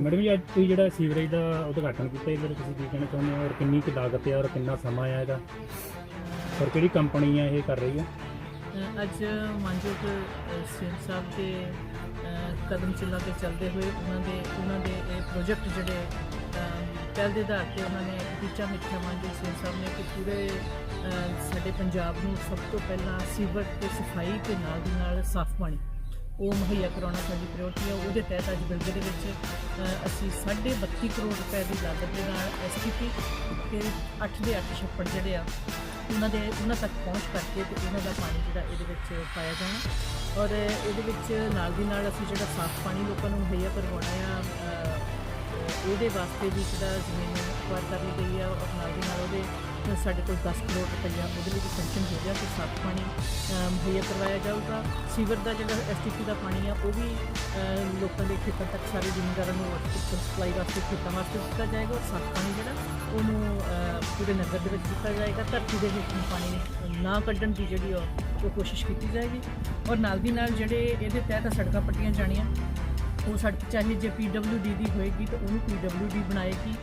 Madam ਜੀ ਅੱਜ ਤੁਸੀਂ ਜਿਹੜਾ ਸੀਵਰੇਜ ਦਾ ਉਦਘਾਟਨ ਕੀਤਾ ਇਹਦੇ ਬਾਰੇ ਤੁਸੀਂ ਕੀ ਕਹਿਣਾ ਚਾਹੁੰਦੇ ਹੋ? ਔਰ ਕਿੰਨੀ ਕੁ ਲਾਗਤ ਹੈ ਔਰ ਕਿੰਨਾ ਸਮਾਂ ਆਇਆ ਇਹਦਾ? ਔਰ ਕਿਹੜੀ ਕੰਪਨੀ ਹੈ ਇਹ ਕਰ ਰਹੀ ਹੈ? ਅ, ਅੱਜ ਮਾਨਯੋਗ ਸੀਐਮ ਸਾਹਿਬ ਦੇ ਅ, ਕਦਮ ਚੱਲਾਂ ਤੇ ਚੱਲਦੇ ਹੋਏ ਉਹਨਾਂ ਦੇ ਉਹਨਾਂ ਦੇ ਇਹ ਪ੍ਰੋਜੈਕਟ ਜਿਹੜੇ ਅ, ਪਹਿਲ ਦੇ ਆਧਾਰ ਤੇ ਉਹਨਾਂ ਨੇ ਟੀਚਾ ਮਿੱਠਾ ਮਾਨਯੋਗ ਸੀਐਮ ਸਾਹਿਬ ਨੇ ਕਿ ਪੂਰੇ ਅ, ਸਾਡੇ ਪੰਜਾਬ ਨੂੰ ਸਭ ਤੋਂ ਪਹਿਲਾਂ ਸੀਵਰ ਤੇ ਸਫ਼ਾਈ ਤੇ ਨਾਲ ਦੀ ਨਾਲ ਸਾਫ਼ ਪਾਣੀ ਉਹ ਮੁਹੱਈਆ ਕਰਾਉਣਾ ਸਾਡੀ ਪ੍ਰਾਇੋਰਟੀ ਹੈ। ਉਹਦੇ ਤਹਿਤ ਅੱਜ ਬਿਲਗੇ ਦੇ ਵਿੱਚ ਅ, ਅਸੀਂ 32.5 ਕਰੋੜ ਰੁਪਏ ਦੀ ਲਾਗਤ ਦੇ ਨਾਲ ਐਸਟੀਪੀ ਤੇ 8 ਦੇ 8 ਛੱਪੜ ਜਿਹੜੇ ਆ ਉਹਨਾਂ ਦੇ ਉਹਨਾਂ ਤੱਕ ਪਹੁੰਚ ਕਰਕੇ ਤੇ ਉਹਨਾਂ ਦਾ ਪਾਣੀ ਜਿਹੜਾ ਇਹਦੇ ਵਿੱਚ ਪਾਇਆ ਜਾਣਾ। ਔਰ ਇਹਦੇ ਵਿੱਚ ਨਾਲ ਦੀ ਨਾਲ ਅਸੀਂ ਜਿਹੜਾ ਸਾਫ਼ ਪਾਣੀ ਲੋਕਾਂ ਨੂੰ ਮੁਹੱਈਆ ਕਰਵਾਉਣਾ ਆ ਅ, ਉਹਦੇ ਵਾਸਤੇ ਵੀ ਜਿਹੜਾ ਜ਼ਮੀਨ ਵਾਰ ਕਰ ਲਈ ਗਈ ਆ। ਔਰ ਨਾਲ ਦੀ ਨਾਲ ਉਹਦੇ ਸਾਡੇ ਕੋਲ 10 ਕਰੋੜ ਰੁਪਈਆ ਉਹਦੇ ਲਈ ਸੈਂਕਸ਼ਨ ਹੋ ਗਿਆ ਕਿ ਸਾਫ਼ ਪਾਣੀ ਮੁਹੱਈਆ ਕਰਵਾਇਆ ਜਾਊਗਾ। ਸੀਵਰ ਦਾ ਜਿਹੜਾ ਐਸਟੀਪੀ ਦਾ ਪਾਣੀ ਆ, ਉਹ ਵੀ ਲੋਕਾਂ ਦੇ ਖੇਤਾਂ ਤੱਕ ਸਾਰੇ ਜ਼ਿਮੀਂਦਾਰਾਂ ਨੂੰ ਸਪਲਾਈ ਵਾਸਤੇ, ਖੇਤਾਂ ਵਾਸਤੇ ਦਿੱਤਾ ਜਾਏਗਾ ਔਰ ਸਾਫ਼ ਪਾਣੀ ਜਿਹੜਾ, ਉਹਨੂੰ ਪੂਰੇ ਨਗਰ ਦੇ ਵਿੱਚ ਦਿੱਤਾ ਜਾਏਗਾ। ਧਰਤੀ ਦੇ ਵਿੱਚੋਂ ਪਾਣੀ ਨਾ ਕੱਢਣ ਦੀ ਜਿਹੜੀ ਉਹ ਉਹ ਕੋਸ਼ਿਸ਼ ਕੀਤੀ ਜਾਏਗੀ। ਔਰ ਨਾਲ ਦੀ ਨਾਲ ਜਿਹੜੇ ਇਹਦੇ ਤਹਿਤ ਸੜਕਾਂ ਪੱਟੀਆਂ ਜਾਣੀਆਂ, ਉਹ ਸੜਕ ਚਾਹੇ ਜੇ ਡੀ ਦੀ ਹੋਏਗੀ ਤਾਂ ਉਹਨੂੰ ਡੀ ਬਣਾਏਗੀ।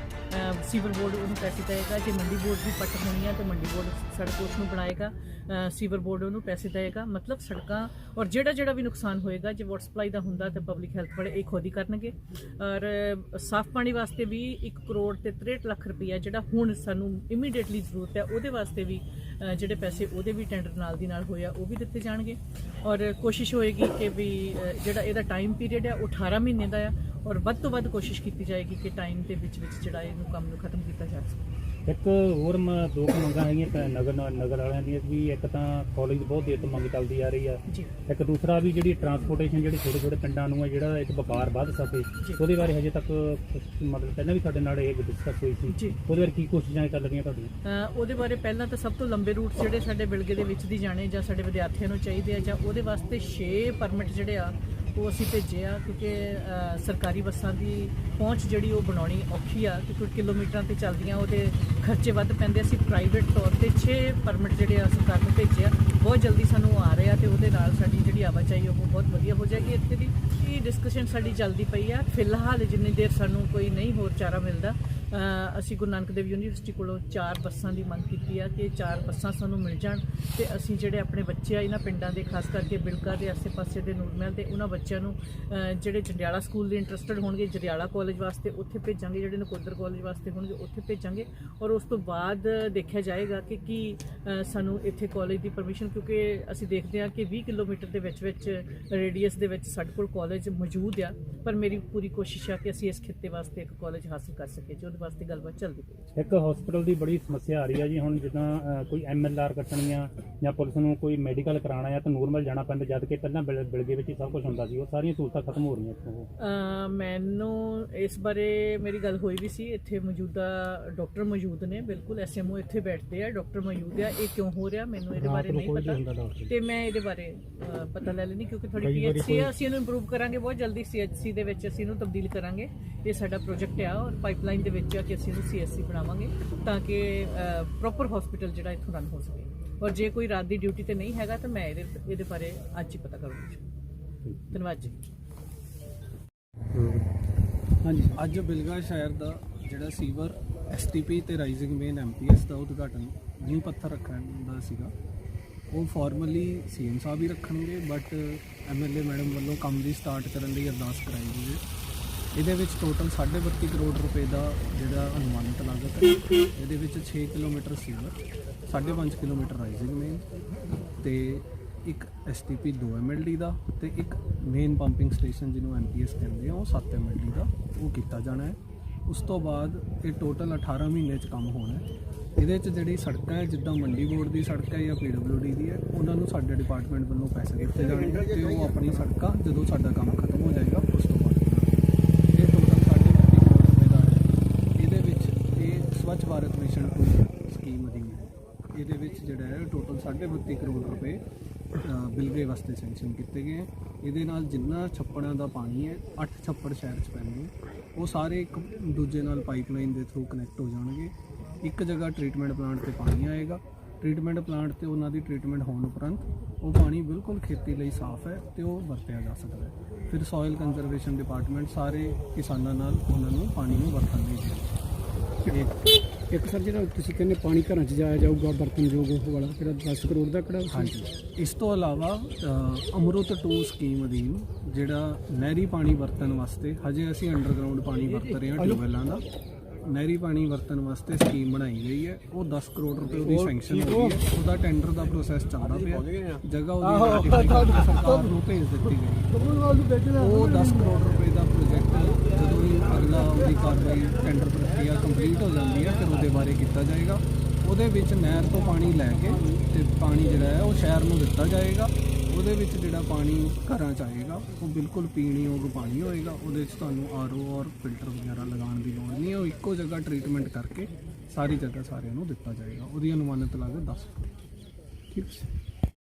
ਸੀਵਰ ਬੋਰਡ ਉਹਨੂੰ ਪੈਸੇ ਦੇਏਗਾ ਜੇ ਮੰਡੀ ਬੋਰਡ ਦੀ ਪੱਟ ਹੋਣੀ ਹੈ ਤਾਂ ਮੰਡੀ ਬੋਰਡ ਸੜਕ ਉਸ ਨੂੰ ਬਣਾਏਗਾ। ਸੀਵਰ ਬੋਰਡ ਉਹਨੂੰ ਪੈਸੇ ਦੇਏਗਾ। ਮਤਲਬ ਸੜਕਾਂ ਔਰ ਜਿਹੜਾ ਜਿਹੜਾ ਵੀ ਨੁਕਸਾਨ ਹੋਏਗਾ, ਜੇ ਵਾਟਰ ਸਪਲਾਈ ਦਾ ਹੁੰਦਾ, ਤਾਂ ਪਬਲਿਕ ਹੈਲਥ ਵਾਲੇ ਇਹ ਖੁਦ ਹੀ ਕਰਨਗੇ। ਔਰ ਸਾਫ਼ ਪਾਣੀ ਵਾਸਤੇ ਵੀ 1 ਕਰੋੜ ਤੇ 63 ਲੱਖ ਰੁਪਈਆ ਜਿਹੜਾ ਹੁਣ ਸਾਨੂੰ ਇਮੀਡੀਏਟਲੀ ਜ਼ਰੂਰਤ ਹੈ, ਉਹਦੇ ਵਾਸਤੇ ਵੀ ਜਿਹੜੇ ਪੈਸੇ ਉਹਦੇ ਵੀ ਟੈਂਡਰ ਨਾਲ ਦੀ ਨਾਲ ਹੋਇਆ, ਉਹ ਵੀ ਦਿੱਤੇ ਜਾਣਗੇ। ਔਰ ਕੋਸ਼ਿਸ਼ ਹੋਏਗੀ ਕਿ ਵੀ ਜਿਹੜਾ ਇਹਦਾ ਟਾਈਮ ਪੀਰੀਅਡ ਹੈ, ਉਹ 18 ਮਹੀਨੇ ਦਾ ਆ ਔਰ ਵੱਧ ਤੋਂ ਵੱਧ ਕੋਸ਼ਿਸ਼ ਕੀਤੀ ਜਾਏਗੀ ਕਿ ਟਾਈਮ ਦੇ ਵਿੱਚ ਵਿੱਚ ਜਿਹੜਾ ਇਹਨੂੰ ਕੰਮ ਨੂੰ ਖਤਮ ਕੀਤਾ ਜਾ ਸਕੇ। ਇੱਕ ਹੋਰ ਮ- ਦੋ ਕੁ ਮੰਗਾਂ ਹੈਗੀਆਂ ਤਾਂ ਨਗਰ ਨਗਰ ਵਾਲਿਆਂ ਦੀਆਂ ਵੀ ਇੱਕ ਤਾਂ ਕਾਲਜ ਬਹੁਤ ਦੇਰ ਤੋਂ ਮੰਗ ਚੱਲਦੀ ਆ ਰਹੀ ਆ। ਜੀ। ਇੱਕ ਦੂਸਰਾ ਵੀ ਜਿਹੜੀ ਟਰਾਂਸਪੋਰਟੇਸ਼ਨ ਜਿਹੜੀ ਛੋਟੇ ਛੋਟੇ ਪਿੰਡਾਂ ਨੂੰ ਹੈ ਜਿਹੜਾ ਇੱਕ ਵਪਾਰ ਵੱਧ ਸਕੇ ਉਹਦੇ ਬਾਰੇ ਹਜੇ ਤੱਕ ਮਤਲਬ ਪਹਿਲਾਂ ਵੀ ਸਾਡੇ ਨਾਲ ਇਹ ਡਿਸਕਸ ਹੋਈ ਸੀ। ਜੀ। ਉਹਦੇ ਬਾਰੇ ਕੀ ਕੋਸ਼ਿਸ਼ਾਂ ਚੱਲ ਰਹੀਆਂ ਤੁਹਾਡੀਆਂ? ਅ, ਉਹਦੇ ਬਾਰੇ ਪਹਿਲਾਂ ਤਾਂ ਸਭ ਤੋਂ ਲੰਬੇ ਰੂਟ ਜਿਹੜੇ ਸਾਡੇ ਬਿਲਗੇ ਦੇ ਵਿੱਚ ਦੀ ਜਾਣੇ ਜਾਂ ਸਾਡੇ ਵਿਦਿਆਰਥੀਆਂ ਨੂੰ ਚਾਹੀਦੇ ਆ ਜਾਂ ਉਹਦੇ ਵਾਸਤੇ 6 ਪਰਮਿਟ ਜਿਹੜੇ ਆ ਉਹ ਅਸੀਂ ਭੇਜੇ ਆ ਕਿਉਂਕਿ ਅ, ਸਰਕਾਰੀ ਬੱਸਾਂ ਦੀ ਪਹੁੰਚ ਜਿਹੜੀ ਉਹ ਬਣਾਉਣੀ ਔਖੀ ਆ ਕਿਉਂਕਿ ਕਿਲੋਮੀਟਰਾਂ ਤੇ ਚੱਲਦੀਆਂ ਉਹਦੇ ਖਰਚੇ ਵੱਧ ਪੈਂਦੇ ਅਸੀਂ ਪ੍ਰਾਈਵੇਟ ਤੌਰ ਤੇ 6 ਪਰਮਿਟ ਜਿਹੜੇ ਆ ਸਰਕਾਰ ਨੂੰ ਭੇਜੇ ਆ। ਬਹੁਤ ਜਲਦੀ ਸਾਨੂੰ ਆ ਰਹੇ ਆ ਤੇ ਉਹਦੇ ਨਾਲ ਸਾਡੀ ਜਿਹੜੀ ਆਵਾਜਾਈ ਉਹ ਬਹੁਤ ਵਧੀਆ ਹੋ ਜਾਏਗੀ। ਇੱਥੇ ਦੀ ਇਹ ਡਿਸਕਸ਼ਨ ਸਾਡੀ ਚੱਲਦੀ ਪਈ ਆ ਫਿਲਹਾਲ ਜਿੰਨੀ ਦੇਰ ਸਾਨੂੰ ਕੋਈ ਨਹੀਂ ਹੋਰ ਚਾਰਾ ਮਿਲਦਾ ਅਸੀਂ ਗੁਰੂ ਨਾਨਕ ਦੇਵ ਯੂਨੀਵਰਸਿਟੀ ਕੋਲੋਂ ਚਾਰ ਬੱਸਾਂ ਦੀ ਮੰਗ ਕੀਤੀ ਆ ਕਿ ਇਹ ਚਾਰ ਬੱਸਾਂ ਸਾਨੂੰ ਮਿਲ ਜਾਣ ਤੇ ਅਸੀਂ ਜਿਹੜੇ ਆਪਣੇ ਬੱਚੇ ਆ ਇਹਨਾਂ ਪਿੰਡਾਂ ਦੇ, ਖਾਸ ਕਰਕੇ ਬਿਲਕਾ ਦੇ ਆਸੇ-ਪਾਸੇ ਦੇ ਨੂਰਮਹਿਲ ਦੇ, ਉਹਨਾਂ ਬੱਚਿਆਂ ਨੂੰ ਜਿਹੜੇ ਜੰਡਿਆਲਾ ਸਕੂਲ ਦੇ ਇੰਟਰਸਟਡ ਹੋਣਗੇ, ਜੰਡਿਆਲਾ ਕਾਲਜ ਵਾਸਤੇ ਉੱਥੇ ਭੇਜਾਂਗੇ, ਜਿਹੜੇ ਨਕੋਦਰ ਕਾਲਜ ਵਾਸਤੇ ਹੋਣਗੇ, ਉੱਥੇ ਭੇਜਾਂਗੇ ਔਰ ਉਸ ਤੋਂ ਬਾਅਦ ਦੇਖਿਆ ਜਾਏਗਾ ਕਿ ਕੀ ਸਾਨੂੰ ਇੱਥੇ ਕਾਲਜ ਦੀ ਪਰਮਿਸ਼ਨ ਕਿਉਂਕਿ ਅਸੀਂ ਦੇਖਦੇ ਹਾਂ ਕਿ 20 ਕਿਲੋਮੀਟਰ ਦੇ ਵਿੱਚ ਵਿੱਚ ਰੇਡੀਅਸ ਦੇ ਵਿੱਚ ਸਾਡੇ ਕੋਲ ਕਾਲਜ ਮੌਜੂਦ ਆ, ਪਰ ਮੇਰੀ ਪੂਰੀ ਕੋਸ਼ਿਸ਼ ਆ ਕਿ ਅਸੀਂ ਇਸ ਖਿੱਤੇ ਵਾਸਤੇ ਇੱਕ ਕਾਲਜ ਹਾਸਲ ਕਰ ਸਕੀਏ। ਜੋ ਉਹਦੇ ਵਾਸਤੇ ਗੱਲਬਾਤ ਚੱਲਦੀ ਪਈ ਹੈ। ਇੱਕ ਹਸਪੀਟਲ ਦੀ ਬੜੀ ਸਮੱਸਿਆ ਆ ਰਹੀ ਹੈ ਜੀ ਹੁਣ ਜਿੱਦਾਂ ਕੋਈ ਐਮਐਲਆਰ ਕੱਟਣੀਆਂ ਜਾਂ ਪੁਲਿਸ ਨੂੰ ਕੋਈ ਮੈਡੀਕਲ ਕਰਾਉਣਾ ਹੈ ਤਾਂ ਨੂਰਮਲ ਜਾਣਾ ਪੈਂਦਾ ਜਦ ਕਿ ਪਹਿਲਾਂ ਬਿਲ- ਬਿਲਗੇ ਵਿੱਚ ਹੀ ਸਭ ਕੁਝ ਹੁੰਦਾ ਸੀ ਉਹ ਸਾਰੀਆਂ ਸਹੂਲਤਾਂ ਖਤਮ ਹੋ ਰਹੀਆਂ ਇੱਥੋਂ। ਅ, ਮੈਨੂੰ ਇਸ ਬਾਰੇ ਮੇਰੀ ਗੱਲ ਹੋਈ ਵੀ ਸੀ ਇੱਥੇ ਮੌਜੂਦਾ ਡਾਕਟਰ ਮੌਜੂਦ ਨੇ ਬਿਲਕੁਲ ਐਸਐਮਓ ਇੱਥੇ ਬੈਠਦੇ ਆ ਡਾਕਟਰ ਮੌਜੂਦ ਆ ਇਹ ਕਿਉਂ ਹੋ ਰਿਹਾ ਮੈਨੂੰ ਇਹਦੇ ਬਾਰੇ ਨਹੀਂ ਪਤਾ। ਤੇ ਮੈਂ ਇਹਦੇ ਬਾਰੇ ਪਤਾ ਲੈ ਲੈਣੀ ਕਿਉਂਕਿ ਥੋੜੀ ਪੀਐਚਸੀ ਆ ਅਸੀਂ ਇਹਨੂੰ ਇੰਪਰੂਵ ਕਰਾਂਗੇ ਬਹੁਤ ਜਲਦੀ ਸੀਐਚਸੀ ਦੇ ਵਿੱਚ ਅਸੀਂ ਇਹਨੂੰ ਤਬਦੀਲ ਕਰਾਂਗੇ। ਇਹ ਸਾਡਾ ਪ੍ਰੋਜੈਕਟ ਆ ਔਰ ਪਾਈਪਲਾਈਨ ਦੇ ਵਿੱਚ ਆ ਕਿ ਅਸੀਂ ਇਹਨੂੰ ਸੀਐਸਸੀ ਬਣਾਵਾਂਗੇ ਤਾਂ ਕਿ ਪ੍ਰੋਪਰ ਹਸਪੀਟਲ ਜਿਹੜਾ ਇੱਥੋਂ ਰਨ ਹੋ ਸਕੇ। ਔਰ ਜੇ ਕੋਈ ਰਾਤ ਦੀ ਡਿਊਟੀ ਤੇ ਨਹੀਂ ਹੈਗਾ ਤਾਂ ਮੈਂ ਇਹਦੇ ਇਹਦੇ ਬਾਰੇ ਅੱਜ ਹੀ ਪਤਾ ਕਰੂੰਗੀ। ਧੰਨਵਾਦ ਜੀ। ਹਾਂਜੀ, ਅੱਜ ਬਿਲਗਾ ਸ਼ਹਿਰ ਦਾ ਜਿਹੜਾ ਸੀਵਰ ਐਸਟੀਪੀ ਤੇ ਰਾਈਜ਼ਿੰਗ ਮੇਨ ਐਮਪੀਐਸ ਦਾ ਉਦਘਾਟਨ ਨੀਂਹ ਪੱਥਰ ਰੱਖਣ ਦਾ ਸੀਗਾ। ਉਹ ਫਾਰਮਲੀ ਸੀਐਮ ਸਾਹਿਬ ਹੀ ਰੱਖਣਗੇ ਬਟ ਐਮਐਲਏ ਮੈਡਮ ਵੱਲੋਂ ਕੰਮ ਦੀ ਸਟਾਰਟ ਕਰਨ ਲਈ ਅਰਦਾਸ ਕਰਾਈ ਗਈ ਹੈ। ਇਹਦੇ ਵਿੱਚ ਟੋਟਲ 32.5 ਕਰੋੜ ਰੁਪਏ ਦਾ ਜਿਹੜਾ ਅਨੁਮਾਨਿਤ ਲਾਗਤ ਹੈ। ਇਹਦੇ ਵਿੱਚ 6 kilometre sewer 5.5 kilometre rising main ਤੇ ਇੱਕ ਐਸਟੀਪੀ 2 ਐਮਐਲਡੀ ਦਾ ਤੇ ਇੱਕ ਮੇਨ ਪੰਪਿੰਗ ਸਟੇਸ਼ਨ ਜਿਹਨੂੰ ਐਮਪੀਐਸ ਕਹਿੰਦੇ ਆ, ਉਹ 7 ਐਮਐਲਡੀ ਦਾ ਉਹ ਕੀਤਾ ਜਾਣਾ ਹੈ। ਉਸ ਤੋਂ ਬਾਅਦ ਇਹ ਟੋਟਲ 18 ਮਹੀਨੇ 'ਚ ਕੰਮ ਹੋਣਾ ਹੈ। ਇਹਦੇ 'ਚ ਜਿਹੜੀ ਸੜਕਾਂ ਹੈ, ਜਿੱਦਾਂ ਮੰਡੀ ਬੋਰਡ ਦੀ ਸੜਕ ਹੈ ਜਾਂ ਪੀਡਬਲਯੂਡੀ ਦੀ ਹੈ, ਉਹਨਾਂ ਨੂੰ ਸਾਡੇ ਡਿਪਾਰਟਮੈਂਟ ਵੱਲੋਂ ਪੈਸੇ ਦਿੱਤੇ ਜਾਣਗੇ ਤੇ ਉਹ ਆਪਣੀ ਸੜਕਾਂ ਜਦੋਂ ਸਾਡਾ ਕੰਮ ਖਤਮ ਹੋ ਜਾਏਗਾ ਉਸ ਤੋਂ ਬਾਅਦ ਇਹ ਟੋਟਲ ਸਾਡੇ ਕਰੋੜ ਰੁਪਏ ਦਾ ਹੈ ਇਹਦੇ ਵਿੱਚ ਇਹ ਸਵੱਛ ਭਾਰਤ ਮਿਸ਼ਨ 2 ਸਕੀਮ ਅਧੀਨ ਹੈ। ਇਹਦੇ ਵਿੱਚ ਜਿਹੜਾ ਹੈ ਟੋਟਲ 32 ਕਰੋੜ ਰੁਪਏ ਬਿਲਵੇ ਵਾਸਤੇ ਸੈਂਕਸ਼ਨ ਕੀਤੇ ਗਏ ਇਹਦੇ ਨਾਲ ਜਿੰਨਾ ਛੱਪੜਾਂ ਦਾ ਪਾਣੀ ਹੈ 8 ਛੱਪੜ ਸ਼ਹਿਰ 'ਚ ਪੈਂਦੇ ਹੈ, ਉਹ ਸਾਰੇ ਇੱਕ ਦੂਜੇ ਨਾਲ ਪਾਈਪਲਾਈਨ ਦੇ ਥਰੂ ਕਨੈਕਟ ਹੋ ਜਾਣਗੇ। ਇੱਕ ਜਗ੍ਹਾ ਟ੍ਰੀਟਮੈਂਟ ਪਲਾਂਟ ਤੇ ਪਾਣੀ ਆਏਗਾ। ਟ੍ਰੀਟਮੈਂਟ ਪਲਾਂਟ ਤੇ ਉਹਨਾਂ ਦੀ ਟ੍ਰੀਟਮੈਂਟ ਹੋਣ ਉਪਰੰਤ ਉਹ ਪਾਣੀ ਬਿਲਕੁਲ ਖੇਤੀ ਲਈ ਸਾਫ਼ ਹੈ ਤੇ ਉਹ ਵਰਤਿਆ ਜਾ ਸਕਦਾ ਹੈ। ਫਿਰ ਸੋਇਲ ਕੰਜ਼ਰਵੇਸ਼ਨ ਡਿਪਾਰਟਮੈਂਟ ਸਾਰੇ ਕਿਸਾਨਾਂ ਨਾਲ ਉਹਨਾਂ ਨੂੰ ਪਾਣੀ ਨੂੰ ਵਰਤਣ ਲਈ ਦੇ ਇੱਕ ਸਰ ਜਿਹੜਾ ਤੁਸੀਂ ਕਹਿੰਦੇ ਪਾਣੀ ਘਰਾਂ 'ਚ ਜਾਇਆ ਜਾਊਗਾ ਬਰਤਨਯੋਗ ਉਹ ਵਾਲਾ ਜਿਹੜਾ 10 ਕਰੋੜ ਦਾ ਕਿਹੜਾ ਹਾਂਜੀ। ਇਸ ਤੋਂ ਇਲਾਵਾ ਅਮਰੁਤ 2 ਸਕੀਮ ਅਧੀਨ ਜਿਹੜਾ ਨਹਿਰੀ ਪਾਣੀ ਵਰਤਣ ਵਾਸਤੇ ਹਜੇ ਅਸੀਂ ਅੰਡਰਗਰਾਉਂਡ ਪਾਣੀ ਵਰਤ ਰਹੇ ਹਾਂ ਟਿਊਬਵੈਲਾਂ ਦਾ। ਨਹਿਰੀ ਪਾਣੀ ਵਰਤਣ ਵਾਸਤੇ ਸਕੀਮ ਬਣਾਈ ਗਈ ਹੈ। ਉਹ 10 ਕਰੋੜ ਰੁਪਏ ਉਹਦੀ ਸੈਂਕਸ਼ਨ ਹੋਈ ਹੈ ਉਹਦਾ ਟੈਂਡਰ ਦਾ ਪ੍ਰੋਸੈਸ ਚੱਲਦਾ ਪਿਆ। ਜਗ੍ਹਾ ਉਹਦੀ ਸਰਕਾਰ ਨੂੰ ਭੇਜ ਦਿੱਤੀ ਗਈ। ਉਹ 10 ਕਰੋੜ ਰੁਪਏ ਦਾ ਪ੍ਰੋਜੈਕਟ ਜਦੋਂ ਹੀ ਅਗਲਾ ਉਹਦੀ ਕਾਰਵਾਈ ਟੈਂਡਰ ਪ੍ਰਕਿਰਿਆ ਕੰਪਲੀਟ ਹੋ ਜਾਂਦੀ ਹੈ, ਫਿਰ ਉਹਦੇ ਬਾਰੇ ਕੀਤਾ ਜਾਏਗਾ। ਉਹਦੇ ਵਿੱਚ ਨਹਿਰ ਤੋਂ ਪਾਣੀ ਲੈ ਕੇ ਤੇ ਪਾਣੀ ਜਿਹੜਾ ਹੈ ਉਹ ਸ਼ਹਿਰ ਨੂੰ ਦਿੱਤਾ ਜਾਏਗਾ। ਉਹਦੇ ਵਿੱਚ ਜਿਹੜਾ ਪਾਣੀ ਘਰਾਂ ਚ ਆਏਗਾ, ਉਹ ਬਿਲਕੁਲ ਪੀਣ ਯੋਗ ਪਾਣੀ ਹੋਏਗਾ। ਉਹਦੇ ਵਿੱਚ ਤੁਹਾਨੂੰ ਆਰਓ ਔਰ ਫਿਲਟਰ ਵਗੈਰਾ ਲਗਾਉਣ ਦੀ ਲੋੜ ਨਹੀਂ ਹੈ। ਉਹ ਇੱਕੋ ਜਗ੍ਹਾ ਟ੍ਰੀਟਮੈਂਟ ਕਰਕੇ ਸਾਰੀ ਜਗ੍ਹਾ ਸਾਰਿਆਂ ਨੂੰ ਦਿੱਤਾ ਜਾਏਗਾ। ਉਹਦੀ ਅਨੁਮਾਨਿਤ ਲਾਗਤ 10 ਕਰੋੜ ਠੀਕ